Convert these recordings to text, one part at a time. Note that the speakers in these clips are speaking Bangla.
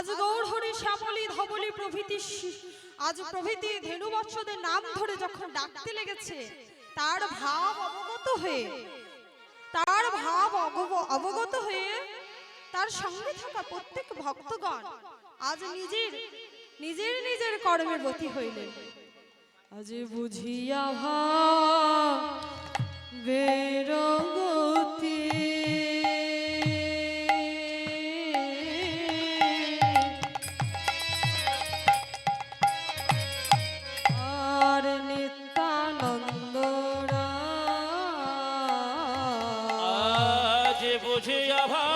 আজ গৌরহরি শ্যামলী ধবলী প্রভৃতি আজ প্রভৃতি ধেনু বৎসদের নাম ধরে যখন ডাকতে লেগেছে, তার ভাব অবগত হয়ে, তার ভাব অবগত হয়ে তার সঙ্গে থাকা প্রত্যেক ভক্তগণ আজ নিজের নিজের নিজের কর্মে ব্রতী হইলেন। আজ বুঝিয়া ভাব বেরগতি বুঝিয়া ভাব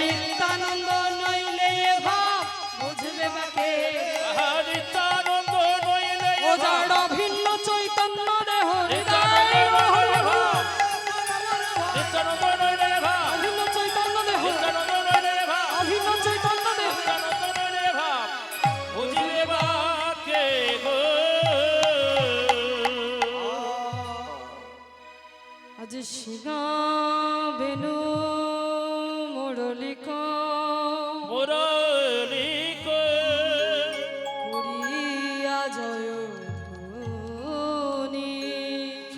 নিত্যানন্দ শিঙা বেনু মুরলিক। মুরলিক। কুড়িয়া জয় ধ্বনি।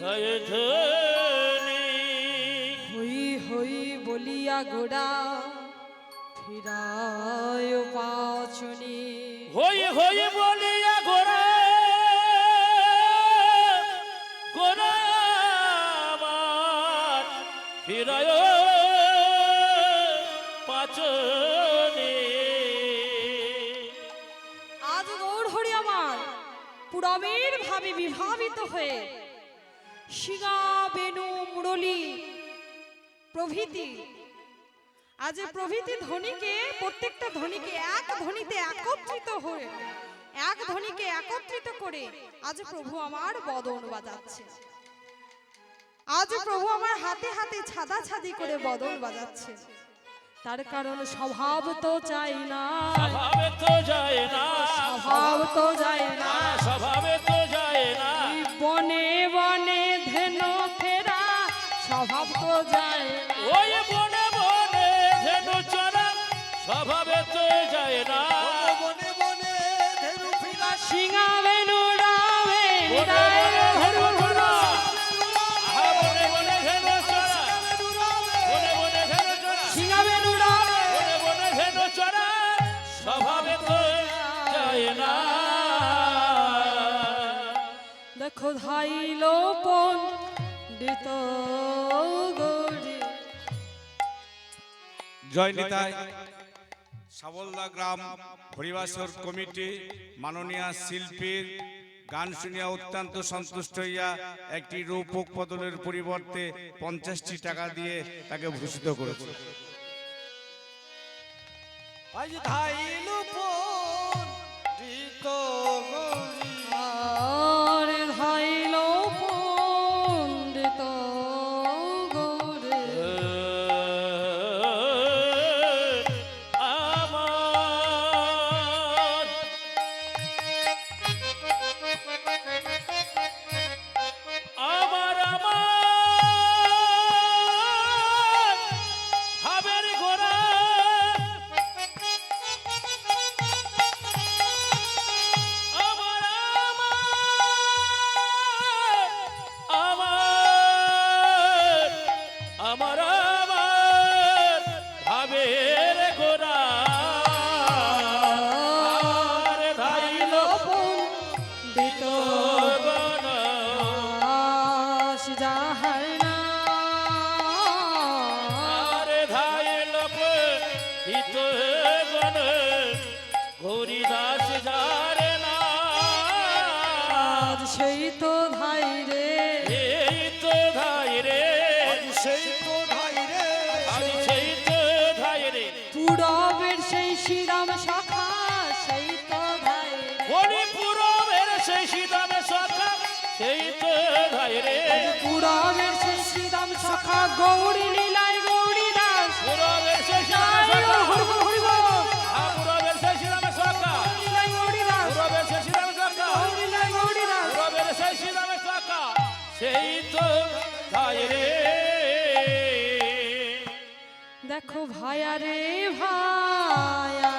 জয় ধ্বনি। হই হই বলিয়া গোড়া। বিভাবিত হয়ে শিঙা বেনু মুরলি প্রভৃতি। আজ প্রভৃতি ধ্বনিকে প্রত্যেকটা ধ্বনিকে এক ধ্বনিতে একত্রিত হয়ে এক ধ্বনিকে একত্রিত করে আজ প্রভু আমার বদন বাজাচ্ছে। আজ প্রভু আমার হাতে হাতে ছাদা ছাদি করে বদন বাজাচ্ছে। তার কারণ স্বভাব তো চাই না। স্বভাবে তো যায় না। স্বভাব তো যায় না। স্বভাবে তো যায় না এই বনে বনে ধেন ফেরা স্বভাব তো যায় ওই বনে বনে ধেন চরা স্বভাবে তো যায় না। বনে বনে ধেনু ফিরা। সিংহা বেনু দেখো ধাইল পণ্ডিত জয় নিতাই। সাবলদা গ্রাম হরিবাসর কমিটি মাননীয় শিল্পীর গান শুনিয়া অত্যন্ত সন্তুষ্ট হইয়া একটি রূপক পদলের পরিবর্তে পঞ্চাশটি টাকা দিয়ে তাকে ভূষিত করেছে। সেই তো ধাই রে। এই তো ধাই রে। সেই তো ধাই রে। আমি সেই তো ধাই রে। পুরবের সেই শ্রীরাম শাখা সেই তো ধাই রে। মণিপুরের সেই সীতামে সখা সেই তো ধাই রে। পুরবের সেই শ্রীরাম শাখা গৌরী ভাইয়া রে ভাইয়া।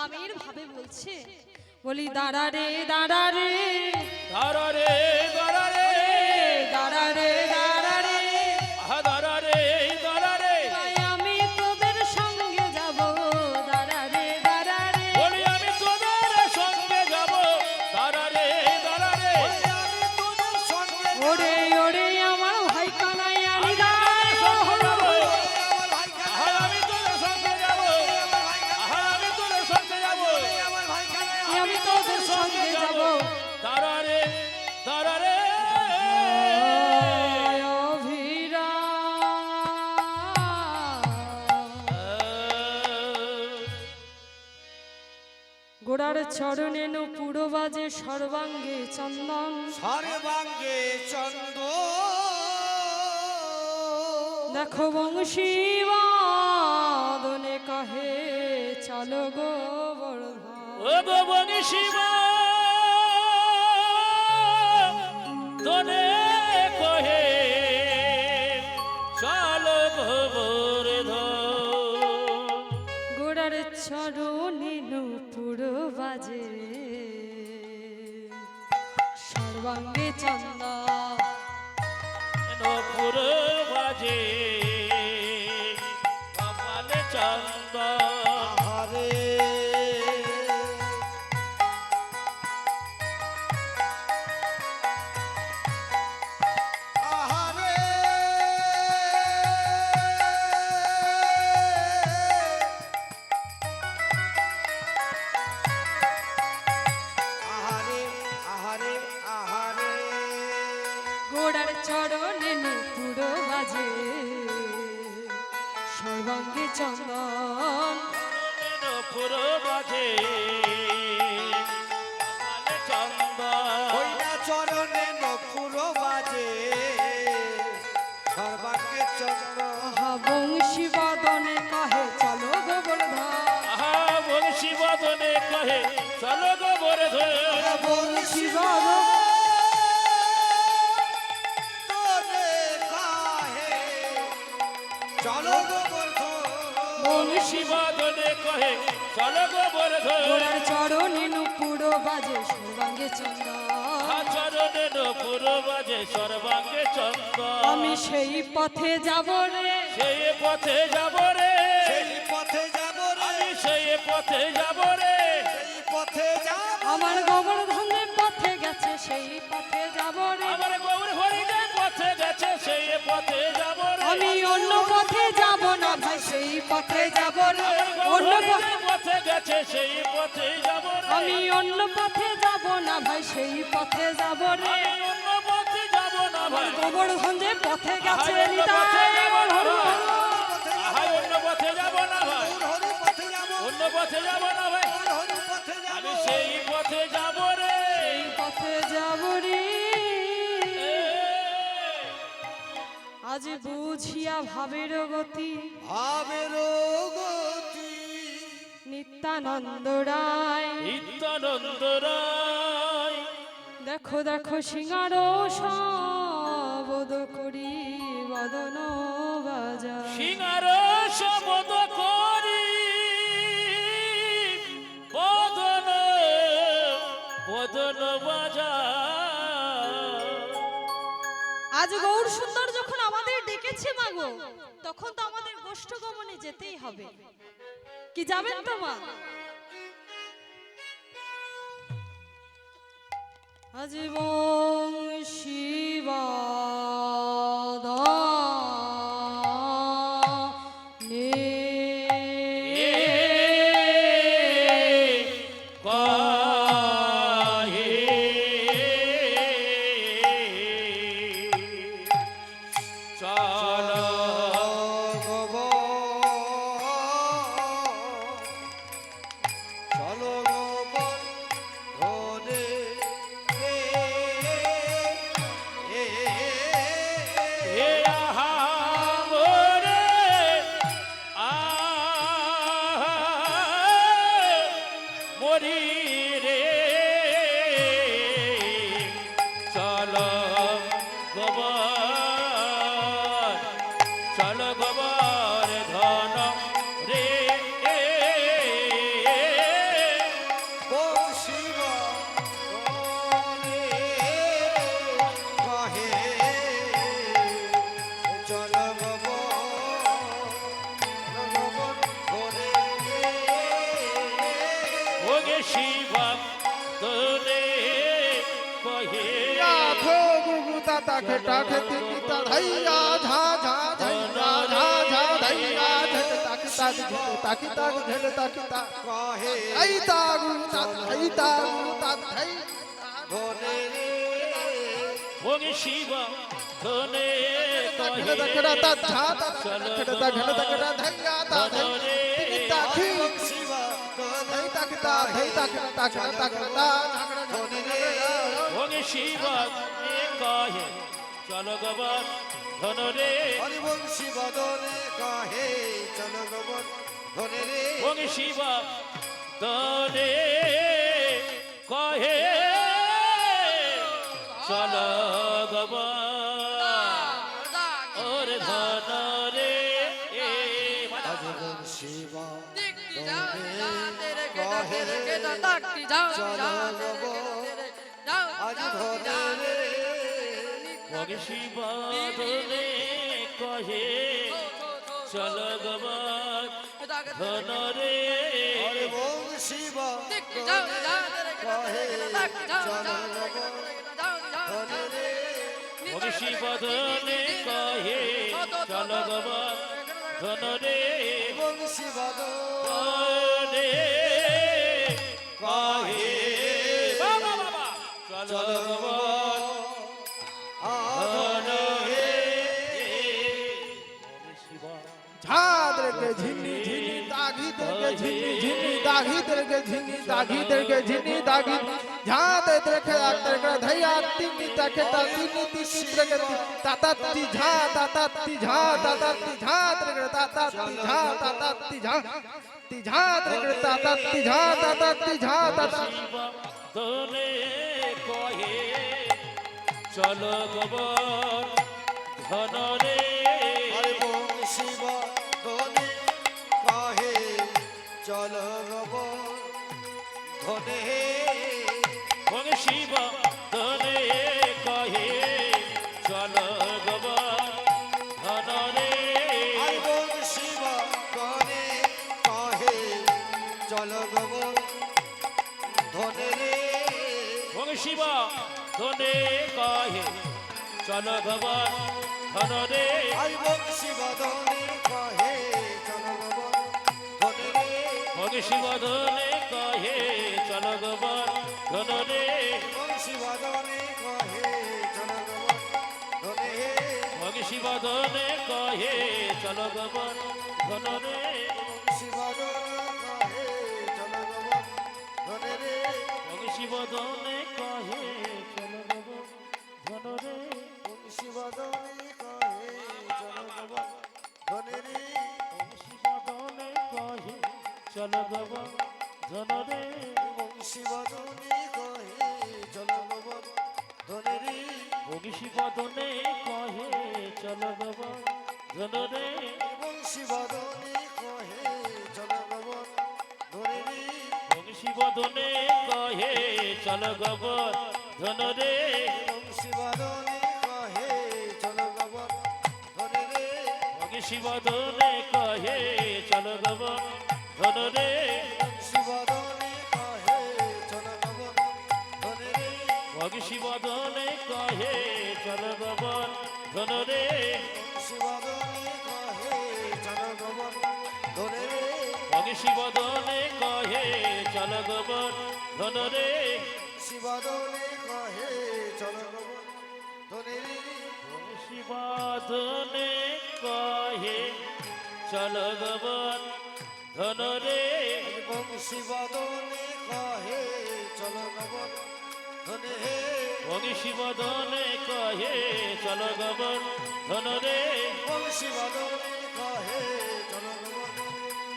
শ্রীরামের ভাবে বলছে। বলি দাঁড়া রে দাঁড়া রে। দাঁড়া রে দাঁড়া রে। দাঁড়া রে গোড়ার চরণে নো পুরো বাজে সর্বাঙ্গে চন্দন। সর্বাঙ্গে চন্দ দেখো বংশী বাদনে কহে চলো গো বড় ও বনি সর্বাঙ্গে চন্দন। চন্দন নপুর বাজে। গোড়ার চরণে নো বাজে সর্বাঙ্গে চরণে নপুর বাজে সর্বাঙ্গে চন্দন আমি সেই পথে যাব রে। সেই পথে যাব রে। সেই পথে যাব রে। আমি সেই পথে যাব রে। সেই পথে যাব আমার গোবর্ধনের পথে গেছে সেই পথে যাব রে। আমার গৌর হরিণের পথে গেছে সেই পথে যাব আমি অন্য পথে যাব না ভাই সেই পথে যাব আমার অন্য পথে গেছে সেই পথে যাব আমি অন্য পথে যাব না ভাই সেই পথে যাব রে অন্য পথে যাব না ভাই গোবর্ধনের পথে গেছে নিতাই না। পথে যাব অন্য পথে যাব না ভাই অন্য পথে যাব না আমি সেই পথে যাব রে আজ বুঝিয়া ভাবের গতি। ভাবের গতি। নিত্যানন্দ রায়। নিত্যানন্দ রায়। দেখো দেখো সিঙ্গার শবদ করি বদন বাজা সিঙ্গার শবদ করি আজ গৌর সুন্দর যখন আমাদের ডেকেছে মাগো তখন তো আমাদের গোষ্ঠ গমনে যেতেই হবে। কি যাবেন তো মা? আজ শিবাদা তাকে টাকে তিনি তাড়াইয়া ঝা ঝা ঝাইয়া ঝা ঝা ঝাইয়া ঝট তাকে তাক ঝট তাকে তাক ঝট তাকে তাক কহে এই তাগু তাক এই তাগু তাক ধাই ভোলে ভোগি শিব ধনে কহে দকড়া তা ঝা তা দকড়া তা ঘন দকড়া ধাইয়া তা ধাই তাকি শিব ধনে তাকে তা ধাই তাকে তাকে তাকে তা ভোগি শিব কহে চলো গবর ধন রে। হরিবংশী বদনে কহে চল গোবর ধরে রে। ওগে শিবা তোরে কহে চলো গবর ওরে ধন রে। এ মাতা হরিবংশী বদনে আজ ধরে রে। ওগে শিবা তোরে কহে চলো গবর ধন রে হরিবংশী বদনে কহে চল গোবর ধরে রে ওগে কহে চলো গবর ধন রে বংশী ঝিঙি দাগি দেখে ঝিনি দাগি। ঝা দে দেখে আর দেখে ধই আর তিনি দেখে তা তিনি তিসি দেখে তাতা তি ঝা তাতা তি ঝা তাতা তি ঝা দেখে তাতা তি ঝা তাতা তি ঝা তি ঝা দেখে তাতা তি ঝা তাতা তি ঝা তাতা দোলে কহে, চলো গোবর, ধনরে চল ধরে রে। ওগে শিবা ধনে কহে চলো গবর ধন রে। হরিবংশী বদনে কহে চল গোবর ধরে রে। ওগে শিবা ধনে কহে চলো গবর ধন রে। বংশী বদনে কহে চল গোবর ধরে রে। ওগে শিবা ধনে কহে চলো গবর ধন রে। ধনে কহে চলো গবর ধন রে বংশী বদনে কহে চল গোবর ধরে রে শিবা ধনে কহে চলো গবর ধন রে বংশী বদনে কহে চল গোবর ধরে রে ওগে শিবা কহে চলো গবর ধন রে বংশী বংশী বদনে বদনে কহে চল গবর। ধন রে বংশী বদনে কহে চল গবন ধরে রে। বংশী বদনে কহে চল গবর। ধন রে। বংশী বদনে কহে চল গবন ধরে রে। বংশী বদনে কহে চল গবর। ধন রে। চল গবর ধন রে। শিবদনে কহে চল গবন ধরে রে। কহে চল গবর ধন রে। বংশী বদনে কহে চল গবন ধরে রে। বংশী কহে চল গবর ধন রে। বংশী বদনে কহে চল গবন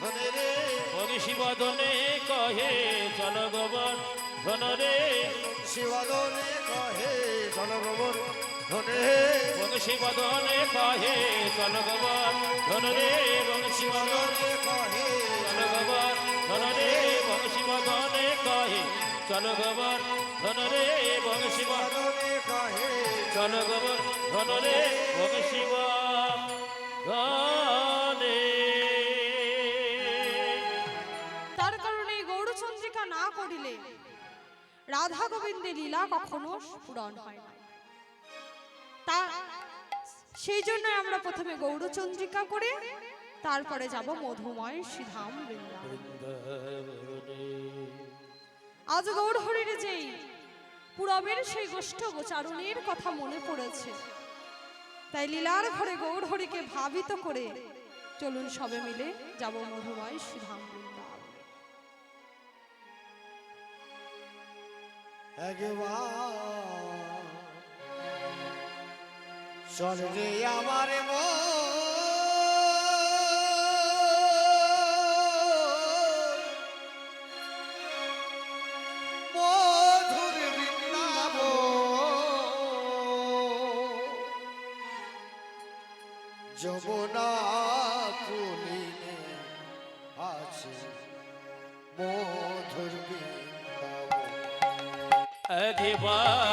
ধরে রে। বংশী বদনে কহে চল গবর ধন রে। শিবদনে কহে চল গবন ধরে রে। বংশী বদনে কহে চল গবর ধন রে। বংশী বদনে চল গবর ধন রে। বংশী বদনে কহে চল গবর ধন রাধা গোবিন্দের লীলা কখনো পূরণ হয় না। তা সেই জন্য আমরা প্রথমে গৌরচন্দ্রিকা করে তারপরে যাব মধুময় শ্রীধাম আজ গৌরহরির যেই পুরবের সেই গোষ্ঠ গোচারণের কথা মনে পড়েছে। তাই লীলার ঘরে গৌরহরিকে ভাবিত করে চলুন সবে মিলে যাব মধুময় শ্রীধাম বৃন্দাবন। একবার চল আমার মধুর যমুনা একবার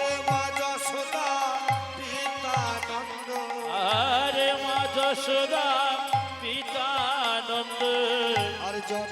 যশোদা পিতানন্দ। আর যত